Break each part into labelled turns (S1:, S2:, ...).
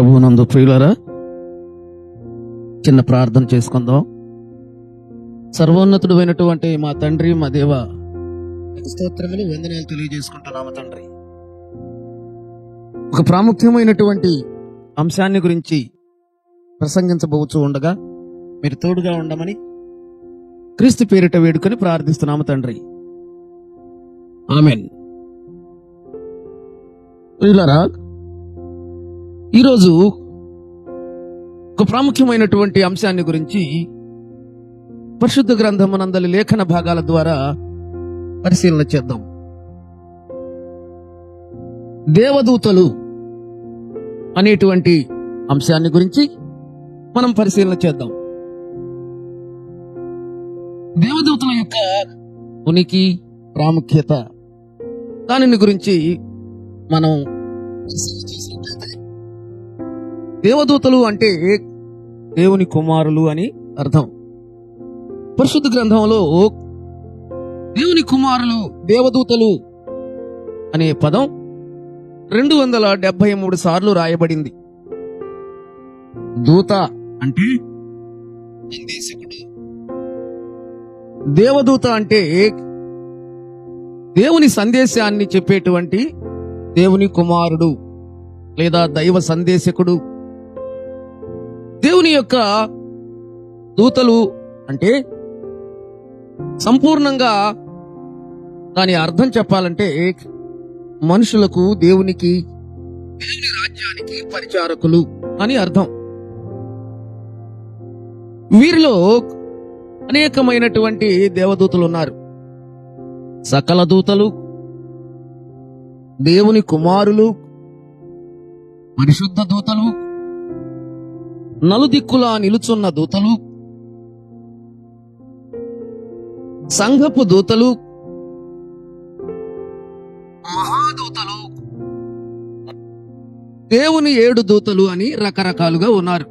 S1: ప్రభువునందు ప్రియులరా చిన్న ప్రార్థన చేసుకుందాం. సర్వోన్నతుడు అయినటువంటి మా తండ్రి మా దేవ స్తోత్రములు వందనాలు తెలియజేసుకుంటున్నాము తండ్రి. ఒక ప్రాముఖ్యమైనటువంటి అంశాన్ని గురించి ప్రసంగించబోచు ఉండగా మీరు తోడుగా ఉండమని క్రీస్తు పేరిట వేడుకొని ప్రార్థిస్తున్నాము తండ్రి. ఆమెన్. ప్రియులరా ఈరోజు ఒక ప్రాముఖ్యమైనటువంటి అంశాన్ని గురించి పరిశుద్ధ గ్రంథమునందలి లేఖన భాగాల ద్వారా పరిశీలన చేద్దాం. దేవదూతలు అనేటువంటి అంశాన్ని గురించి మనం పరిశీలన చేద్దాం. దేవదూతల యొక్క ఉనికి ప్రాముఖ్యత దానిని గురించి మనం పరిశీలన చేసినట్లయితే దేవదూతలు అంటే దేవుని కుమారులు అని అర్థం. పరిశుద్ధ గ్రంథంలో దేవుని కుమారులు దేవదూతలు అనే పదం రెండు వందల డెబ్బై మూడు సార్లు రాయబడింది. దూత అంటే సందేశకుడు. దేవదూత అంటే దేవుని సందేశాన్ని చెప్పేటువంటి దేవుని కుమారుడు లేదా దైవ సందేశకుడు. దేవుని యొక్క దూతలు అంటే సంపూర్ణంగా దాని అర్థం చెప్పాలంటే మనుషులకు దేవునికి దేవుని రాజ్యానికి పరిచారకులు అని అర్థం. వీరిలో అనేకమైనటువంటి దేవదూతలు ఉన్నారు. సకల దూతలు దేవుని కుమారులు పరిశుద్ధ దూతలు నలుదిక్కులా నిలుచున్న దూతలు సంఘపు దూతలు మహాదూతలు దేవుని ఏడు దూతలు అని రకరకాలుగా ఉన్నారు.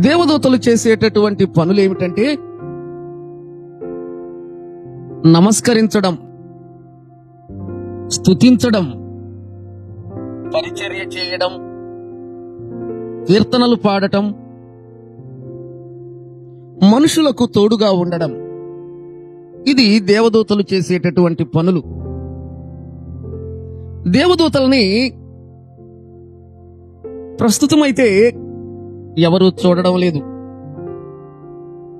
S1: దేవదూతలు చేసేటటువంటి పనులు ఏమిటంటే నమస్కరించడం స్థుతించడం పరిచర్య చేయడం కీర్తనలు పాడటం మనుషులకు తోడుగా ఉండడం. ఇది దేవదూతలు చేసేటటువంటి పనులు. దేవదూతల్ని ప్రస్తుతమైతే ఎవరు చూడడం లేదు.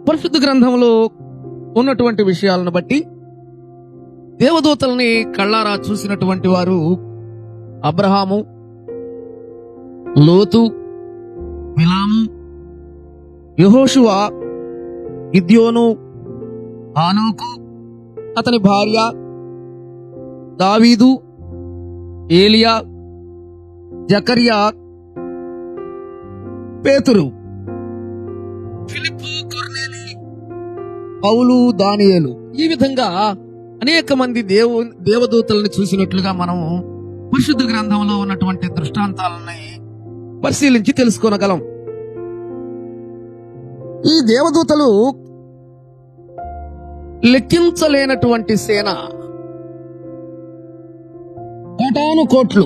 S1: పరిశుద్ధ గ్రంథంలో ఉన్నటువంటి విషయాలను బట్టి దేవదూతల్ని కళ్ళారా చూసినటువంటి వారు అబ్రహాము లోతు బిలాము యహోషువ గిద్యోను ఆనోకు అతని భార్య దావీదు ఏలియా జకర్యా పేతురు ఫిలిప్పు కొర్నేలి పౌలు దానియేలు. ఈ విధంగా అనేక మంది దేవు దేవదూతల్ని చూసినట్లుగా మనం పరిశుద్ధ గ్రంథంలో ఉన్నటువంటి దృష్టాంతాలని పరిశీలించి తెలుసుకోనగలం. ఈ దేవదూతలు లెక్కించలేనటువంటి సేన కోటాను కోట్లు.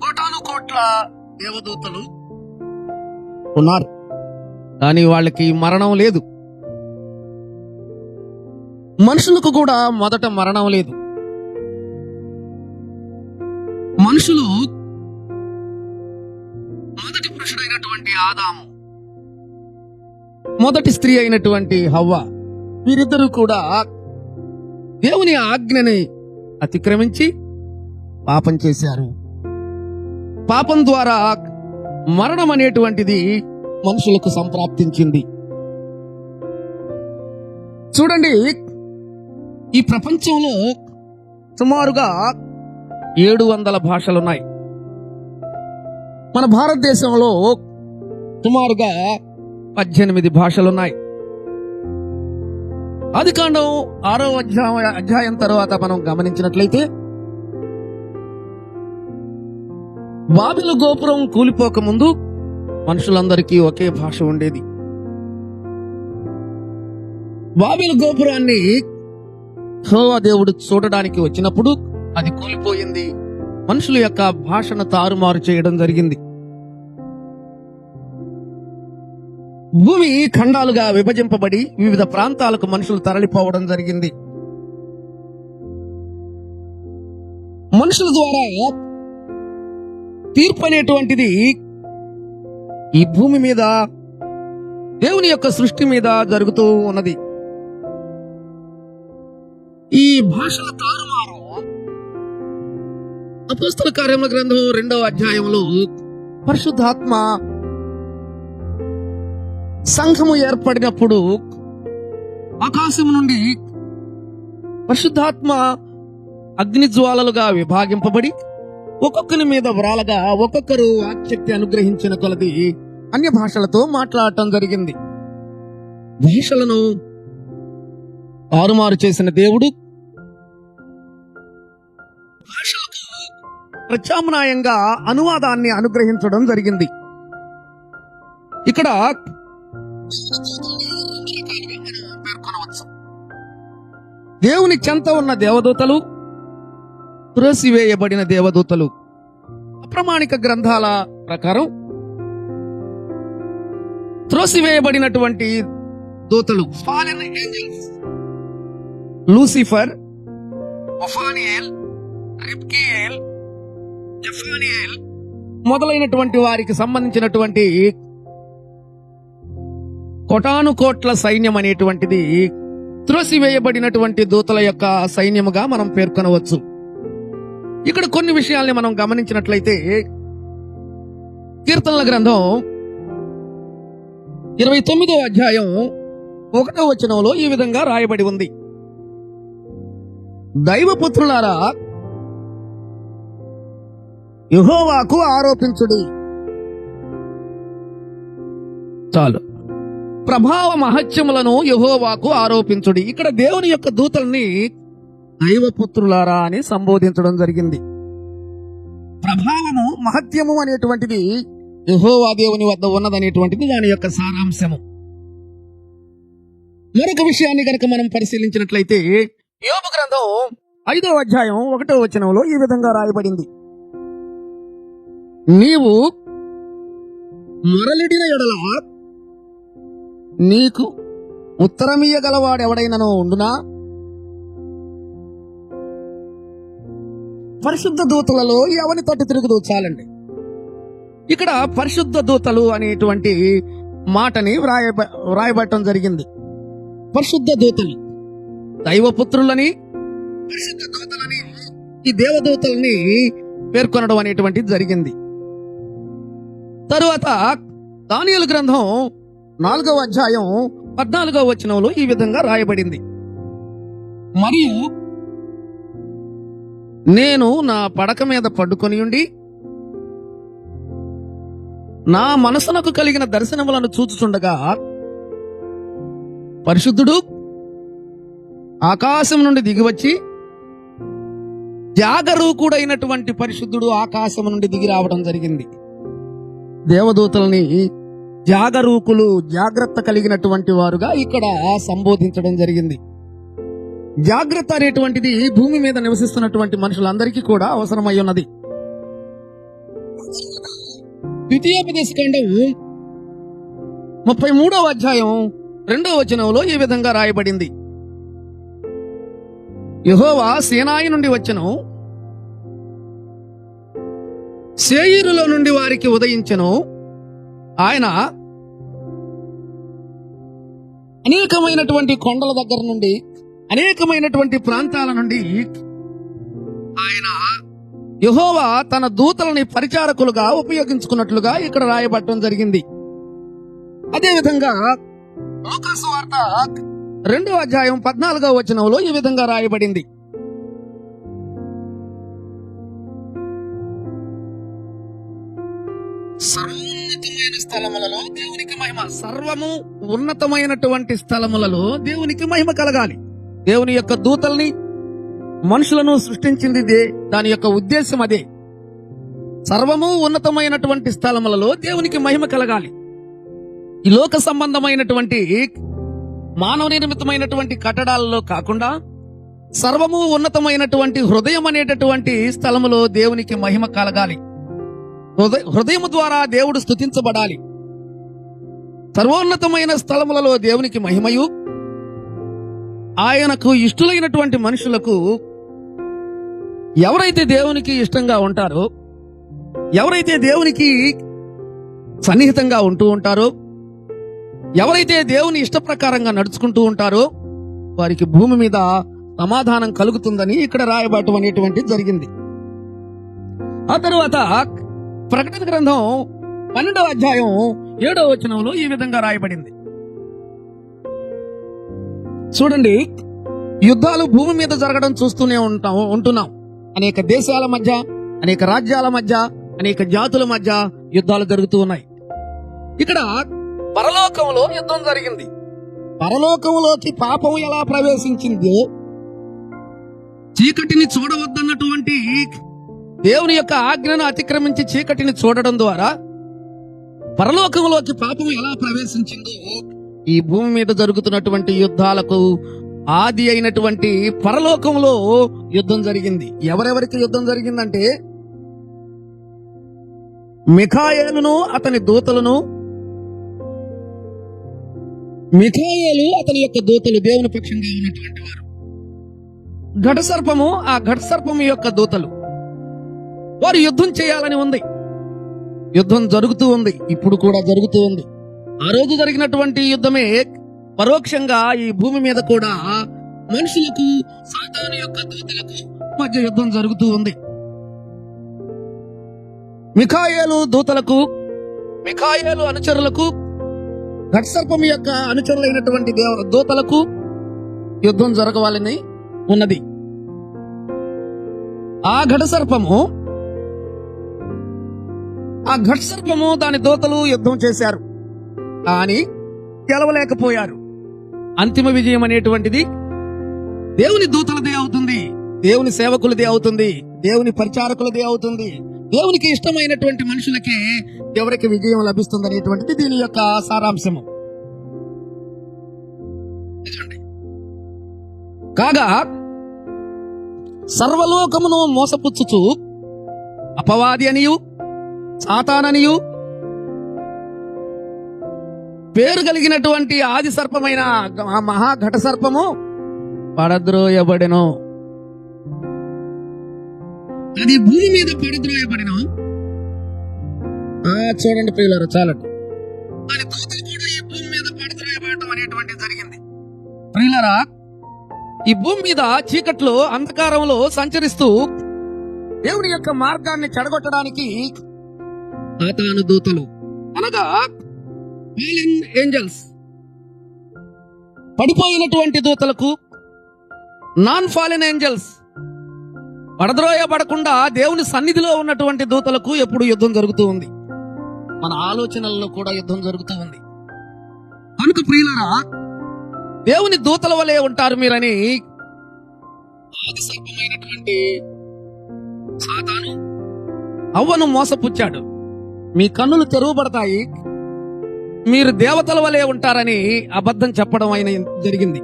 S1: కోటాను కోట్ల దేవదూతలు ఉన్నారు. కానీ వాళ్ళకి మరణం లేదు. మనుషులకు కూడా మొదట మరణం లేదు. మనుషులు ఆదాము. మొదటి స్త్రీ అయినటువంటి హవ్వ వీరిద్దరూ కూడా దేవుని ఆజ్ఞని అతిక్రమించి పాపం చేశారు. పాపం ద్వారా మరణం అనేటువంటిది మనుషులకు సంప్రాప్తించింది. చూడండి ఈ ప్రపంచంలో సుమారుగా ఏడు వందల భాషలున్నాయి. మన భారతదేశంలో సుమారుగా పద్దెనిమిది భాషలున్నాయి. అది కాండం ఆరో అధ్యాయ అధ్యాయం తర్వాత మనం గమనించినట్లయితే బాబిల గోపురం కూలిపోక ముందు మనుషులందరికీ ఒకే భాష ఉండేది. బాబిల గోపురాన్ని హోవా దేవుడు చూడడానికి వచ్చినప్పుడు అది కూలిపోయింది. మనుషుల యొక్క భాషను తారుమారు చేయడం జరిగింది. భూమి ఖండాలుగా విభజింపబడి వివిధ ప్రాంతాలకు మనుషులు తరలిపోవడం జరిగింది. మనుషుల ద్వారా తీర్పు అనేటువంటిది ఈ భూమి మీద దేవుని యొక్క సృష్టి మీద జరుగుతూ ఉన్నది. ఈ భాషల తారుమారు అపోస్తల కార్యముల గ్రంథం రెండవ అధ్యాయంలో పరిశుద్ధాత్మ సంఘము ఏర్పడినప్పుడు ఆకాశం నుండి పరిశుద్ధాత్మ అగ్ని జ్వాలలుగా విభాగింపబడి ఒక్కొక్కరి మీద వ్రాలగా ఒక్కొక్కరు ఆసక్తి అనుగ్రహించిన కొలది అన్య భాషలతో మాట్లాడటం జరిగింది. భాషలను తారుమారు చేసిన దేవుడు భాషలకు ప్రత్యామ్నాయంగా అనువాదాన్ని అనుగ్రహించడం జరిగింది. ఇక్కడ దేవుని చెంత ఉన్న దేవదూతలు త్రోసివేయబడిన దేవదూతలు. అప్రమాణిక గ్రంథాల ప్రకారం త్రోసివేయబడినటువంటి దూతలు. Fallen angels Lucifer Ophaniel Ripkiel Zaphaniel. మొదలైనటువంటి వారికి సంబంధించినటువంటి కోటానుకోట్ల సైన్యం అనేటువంటిది త్రోసివేయబడినటువంటి దూతల యొక్క సైన్యముగా మనం పేర్కొనవచ్చు. ఇక్కడ కొన్ని విషయాల్ని మనం గమనించినట్లయితే కీర్తనల గ్రంథం ఇరవై తొమ్మిదో అధ్యాయం ఒకటో వచనంలో ఈ విధంగా రాయబడి ఉంది. దైవపుత్రులారా యుహోవాకు ఆరోపించుడి. చాలు. ప్రభావ మహత్యములను యహోవాకు ఆరోపించుడి. ఇక్కడ దేవుని యొక్క దూతల్ని దైవపుత్రులారా అని సంబోధించడం జరిగింది. ప్రభావము మహత్యము అనేటువంటిది యహోవా దేవుని వద్ద ఉన్నదనేటువంటిది దాని యొక్క సారాంశము. మరొక విషయాన్ని కనుక మనం పరిశీలించినట్లయితే యోబు గ్రంథం ఐదో అధ్యాయం ఒకటో వచనంలో ఈ విధంగా రాయబడింది. నీవు మరలిడిన ఎడల నీకు ఉత్తరమీయగలవాడెవడైనను ఉండునా? పరిశుద్ధ దూతలలో ఎవని తట్టు తిరుగుదు చాలండి. ఇక్కడ పరిశుద్ధ దూతలు అనేటువంటి మాటని వ్రాయ వ్రాయబట్టడం జరిగింది. పరిశుద్ధ దూతలు దైవపుత్రులని పరిశుద్ధ దూతలని ఈ దేవదూతల్ని పేర్కొనడం అనేటువంటిది జరిగింది. తరువాత దానియలు గ్రంథం నాలుగవ అధ్యాయం పద్నాలుగవ వచనంలో ఈ విధంగా రాయబడింది. మరియు నేను నా పడక మీద పడుకొని ఉండి నా మనసునకు కలిగిన దర్శనములను చూచుచుండగా పరిశుద్ధుడు ఆకాశం నుండి దిగివచ్చి జాగరూకుడైనటువంటి పరిశుద్ధుడు ఆకాశం నుండి దిగి రావడం జరిగింది. దేవదూతల్ని జాగరూకులు జాగ్రత్త కలిగినటువంటి వారుగా ఇక్కడ సంబోధించడం జరిగింది. జాగ్రత్త అనేటువంటిది భూమి మీద నివసిస్తున్నటువంటి మనుషులందరికీ కూడా అవసరమై ఉన్నది. ద్వితీయోపదేశ ముప్పై మూడవ అధ్యాయం రెండవ వచనంలో ఈ విధంగా రాయబడింది. యహోవా సేనాయి నుండి వచ్చను. సేయిరులో నుండి వారికి ఉదయించెను. ఆయన అనేకమైనటువంటి కొండల దగ్గర నుండి అనేకమైనటువంటి ప్రాంతాల నుండి ఆయన యహోవా తన దూతలని పరిచారకులుగా ఉపయోగించుకున్నట్లుగా ఇక్కడ రాయబట్టడం జరిగింది. అదేవిధంగా లోకాసు వార్త రెండో అధ్యాయం పద్నాలుగో వచనంలో ఈ విధంగా రాయబడింది. ఉన్నతమైన స్థలములలో దేవునికి మహిమ. సర్వము ఉన్నతమైనటువంటి స్థలములలో దేవునికి మహిమ కలగాలి. దేవుని యొక్క దూతల్ని మనుషులను సృష్టించింది దాని యొక్క ఉద్దేశం అదే. సర్వము ఉన్నతమైనటువంటి స్థలములలో దేవునికి మహిమ కలగాలి. ఈ లోక సంబంధమైనటువంటి మానవ నిర్మితమైనటువంటి కట్టడాలలో కాకుండా సర్వము ఉన్నతమైనటువంటి హృదయం అనేటటువంటి స్థలములో దేవునికి మహిమ కలగాలి. హృదయ హృదయము ద్వారా దేవుడు స్తుతించబడాలి. సర్వోన్నతమైన స్థలములలో దేవునికి మహిమయు. ఆయనకు ఇష్టలైనటువంటి మనుషులకు ఎవరైతే దేవునికి ఇష్టంగా ఉంటారో ఎవరైతే దేవునికి సన్నిహితంగా ఉంటూ ఉంటారో ఎవరైతే దేవుని ఇష్ట ప్రకారంగా నడుచుకుంటూ ఉంటారో వారికి భూమి మీద సమాధానం కలుగుతుందని ఇక్కడ రాయబడటం అనేటువంటిది జరిగింది. ఆ తర్వాత ప్రకటన గ్రంథం పన్నెండవ అధ్యాయం ఏడవ వచనంలో ఈ విధంగా రాయబడింది. చూడండి యుద్ధాలు భూమి మీద జరగడం చూస్తూనే ఉంటాం ఉంటున్నాం. అనేక దేశాల మధ్య అనేక రాజ్యాల మధ్య అనేక జాతుల మధ్య యుద్ధాలు జరుగుతూ ఉన్నాయి. ఇక్కడ పరలోకంలో యుద్ధం జరిగింది. పరలోకంలోకి పాపం ఎలా ప్రవేశించిందో చీకటిని చూడవద్దన్నటువంటి దేవుని యొక్క ఆజ్ఞను అతిక్రమించి చీకటిని చూడడం ద్వారా పరలోకంలోకి పాపం ఎలా ప్రవేశించిందో ఈ భూమి మీద జరుగుతున్నటువంటి యుద్ధాలకు ఆది అయినటువంటి పరలోకంలో యుద్ధం జరిగింది. ఎవరెవరికి యుద్ధం జరిగిందంటే మిఖాయేలును అతని దూతలను. మిఖాయేలు అతని యొక్క దూతలు దేవుని పక్షంగా ఉన్నటువంటి వారు. ఘట సర్పము ఆ ఘట సర్పము యొక్క దూతలు. వారు యుద్ధం చేయాలని ఉంది. యుద్ధం జరుగుతూ ఉంది. ఇప్పుడు కూడా జరుగుతూ ఉంది. ఆ రోజు జరిగినటువంటి యుద్ధమే పరోక్షంగా ఈ భూమి మీద కూడా మనుషులకు సాతాను యొక్క దూతలకు మధ్య యుద్ధం జరుగుతూ ఉంది. మిఖాయేలు దూతలకు మిఖాయేలు అనుచరులకు ఘట్సర్పం యొక్క అనుచరులైనటువంటి దేవ దూతలకు యుద్ధం జరగవాలని ఉన్నది. ఆ ఘటసర్పము ఆ ఘటసర్పము దాని దూతలు యుద్ధం చేశారు. కానీ గెలవలేకపోయారు. అంతిమ విజయం అనేటువంటిది దేవుని దూతలదే అవుతుంది. దేవుని సేవకులదే అవుతుంది. దేవుని పరిచారకులదే అవుతుంది. దేవునికి ఇష్టమైనటువంటి మనుషులకే ఎవరికి విజయం లభిస్తుంది అనేటువంటిది దీని యొక్క సారాంశము. కాగా సర్వలోకమును మోసపుచ్చుచు అపవాది అనియు సాతాననియు పేరు కలిగినటువంటి ఆది సర్పమైన ఆ మహాఘట సర్పము పడద్రోయబడెను. అది భూమి మీద పడద్రోయబడిన. చూడండి ప్రియులారు చాలండి. అది దూతలు కూడా ఈ భూమి మీద పడద్రోయబడటం అనేటువంటిది జరిగింది. ప్రియులారా ఈ భూమి మీద చీకట్లో అంధకారంలో సంచరిస్తూ దేవుని యొక్క మార్గాన్ని చెడగొట్టడానికి సాతాను దూతలు. అనగా ఫాలెన్ ఏంజల్స్ పడిపోయినటువంటి దూతలకు నాన్ ఫాలెన్ ఏంజల్స్ పడద్రోయబడకుండా దేవుని సన్నిధిలో ఉన్నటువంటి దూతలకు ఎప్పుడు యుద్ధం జరుగుతూ ఉంది. మన ఆలోచనల్లో కూడా యుద్ధం జరుగుతూ ఉంది. కనుక ప్రియులరా దేవుని దూతల వలె ఉంటారు మీరని ఆది సాతాను. అవ్వను మోసపుచ్చాడు. మీ కన్నులు తెరవబడతాయి. మీరు దేవతల వలె ఉంటారని అబద్ధం చెప్పడం అయిన జరిగింది.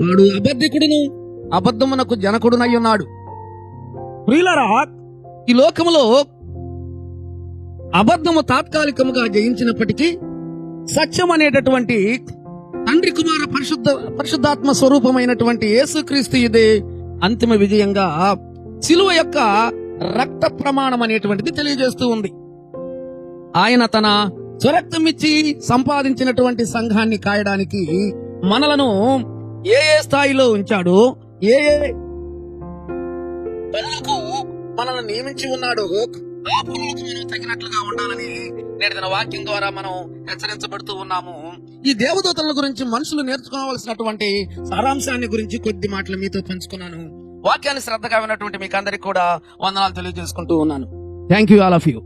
S1: వాడు అబద్ధికుడును అబద్ధమునకు జనకుడునై ఉన్నాడు. ప్రియులరా ఈ లోకములో అబద్ధము తాత్కాలికముగా జయించినప్పటికీ సత్యం అనేటటువంటి తండ్రి కుమార పరిశుద్ధ పరిశుద్ధాత్మ స్వరూపమైనటువంటి యేసుక్రీస్తు ఇదే అంతిమ విజయంగా శిలువ యొక్క రక్త ప్రమాణం అనేటువంటిది తెలియజేస్తూ ఉంది. ఆయన తన స్వరక్తం ఇచ్చి సంపాదించినటువంటి సంఘాన్ని కాయడానికి మనలను ఏ ఏ స్థాయిలో ఉంచాడు ఏ ఏ పనులకు మనల్ని నియమించి ఉన్నాడు ఆ పనులకు మనం తగినట్లుగా ఉండాలని నేటి వాక్యం ద్వారా మనం హెచ్చరించబడుతూ ఉన్నాము. ఈ దేవదూతల గురించి మనుషులు నేర్చుకోవాల్సినటువంటి సారాంశాన్ని గురించి కొద్ది మాటలు మీతో పంచుకున్నాను. వాక్యాన్ని శ్రద్ధగా విన్నటువంటి మీకు అందరికి కూడా వందనాలు తెలియజేసుకుంటూ ఉన్నాను. Thank you all of you